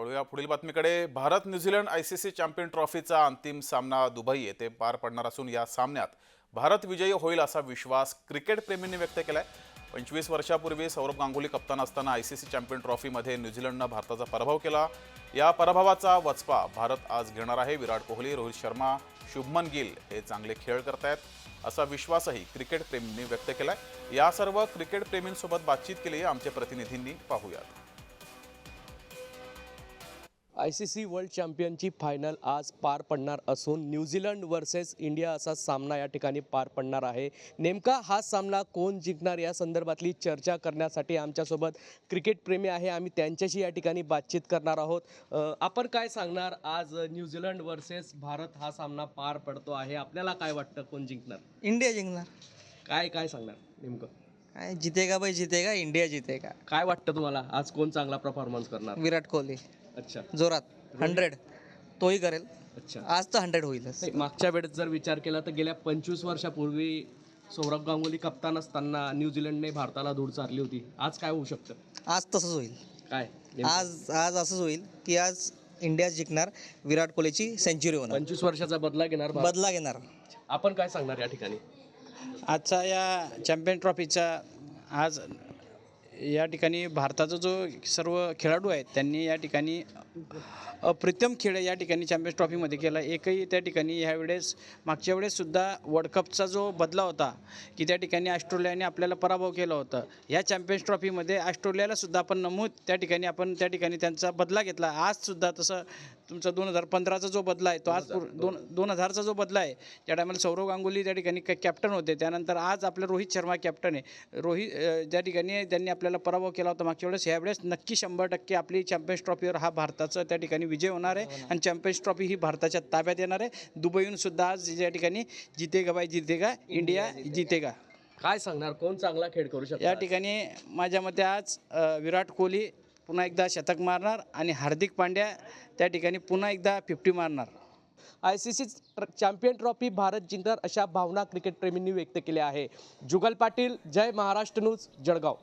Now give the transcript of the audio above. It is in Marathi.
वळूया पुढील बातमीकडे. Bharat New Zealand I C C champion ट्रॉफीचा अंतिम सामना दुबई येथे पार पडणार असून या सामन्यात भारत विजयी होईल असा विश्वास क्रिकेटप्रेमींनी व्यक्त केला आहे पंचवीस वर्षापूर्वी सौरभ गांगुली कप्तान असताना आय सी सी चॅम्पियन ट्रॉफीमध्ये न्यूझीलंडनं भारताचा पराभव केला. या पराभवाचा वचपा भारत आज घेणार आहे. विराट कोहली रोहित शर्मा शुभमन गिल हे चांगले खेळ करतायत असा विश्वासही क्रिकेटप्रेमींनी व्यक्त व्यक्त आहे या सर्व क्रिकेटप्रेमींसोबत बातचीत केली आहे आमच्या प्रतिनिधींनी. पाहूयात. आय सी सी वर्ल्ड चॅम्पियनची फायनल आज पार पडणार असून न्यूझीलंड वर्सेस इंडिया असा सामना या ठिकाणी पार पडणार आहे. नेमका हा सामना कोण जिंकणार या संदर्भातली चर्चा करण्यासाठी आमच्यासोबत क्रिकेटप्रेमी आहे. आम्ही त्यांच्याशी या ठिकाणी बातचीत करणार आहोत. आपण काय सांगणार? आज न्यूझीलंड वर्सेस भारत हा सामना पार पडतो आहे. आपल्याला काय वाटतं कोण जिंकणार? इंडिया जिंकणार. काय काय सांगणार नेमकं? काय जितेगा भाई जितेगा इंडिया जितेगा. काय वाटतं तुम्हाला? आज कोण चांगला परफॉर्मन्स करणार? विराट कोहली. अच्छा. जोरात. हंड्रेड तोही करेल. अच्छा. आज तर हंड्रेड होईलच. नाही, मागच्या वेळेस जर विचार केला तर गेल्या पंचवीस वर्षापूर्वी सौरभ गांगुली कप्तान असताना न्यूझीलंडने भारताला धूळ चारली होती. आज काय होऊ शकतं? आज तसंच होईल. काय? आज आज असंच होईल की आज इंडिया जिंकणार विराट कोहलीची सेंचुरी होणार. पंचवीस वर्षाचा बदला घेणार भारत. बदला घेणार. आपण काय सांगणार या ठिकाणी? आजचा या चॅम्पियन ट्रॉफीचा आज या ठिकाणी भारताचा जो सर्व खेळाडू आहेत त्यांनी या ठिकाणी अप्रितम खेळ या ठिकाणी चॅम्पियन्स ट्रॉफीमध्ये केला. एकही त्या ठिकाणी ह्यावेळेस मागच्या वेळेससुद्धा वर्ल्ड कपचा जो बदला होता की त्या ठिकाणी ऑस्ट्रेलियाने आपल्याला पराभव केला होता. या चॅम्पियन्स ट्रॉफीमध्ये ऑस्ट्रेलियालासुद्धा आपण नमूद त्या ठिकाणी आपण त्या ठिकाणी त्यांचा बदला घेतला. आजसुद्धा तसं तुमचा दोन हजार पंधराचा जो बदला आहे तो आज पूर- दोन दोन हजारचा जो बदला आहे त्या टायमाला सौरव गांगुली त्या ठिकाणी क- कॅप्टन होते. त्यानंतर आज आपलं रोहित शर्मा कॅप्टन आहे. रोहित ज्या ठिकाणी त्यांनी आपल्याला पराभव केला होता मागच्या वेळेस ह्यावेळेस नक्की शंभर टक्के आपली चॅम्पियन्स ट्रॉफीवर हा भारताचा त्या ठिकाणी विजय होणार आहे. आणि चॅम्पियन्स ट्रॉफी ही भारताच्या ताब्यात येणार आहे. दुबईहून सुद्धा आज या ठिकाणी जितेगा बाय जितेगा इंडिया जितेगा. काय सांगणार? कोण चांगला खेळ करू शकतो या ठिकाणी माझ्या मते आज विराट कोहली पुन्हा एकदा शतक मारणार आणि हार्दिक पांड्या त्या ठिकाणी पुन्हा एकदा फिफ्टी मारणार. I C C champion trophy Bharat जिंकणार अशा भावना क्रिकेटप्रेमींनी व्यक्त केल्या आहे. जुगल पाटील जय महाराष्ट्र न्यूज जळगाव.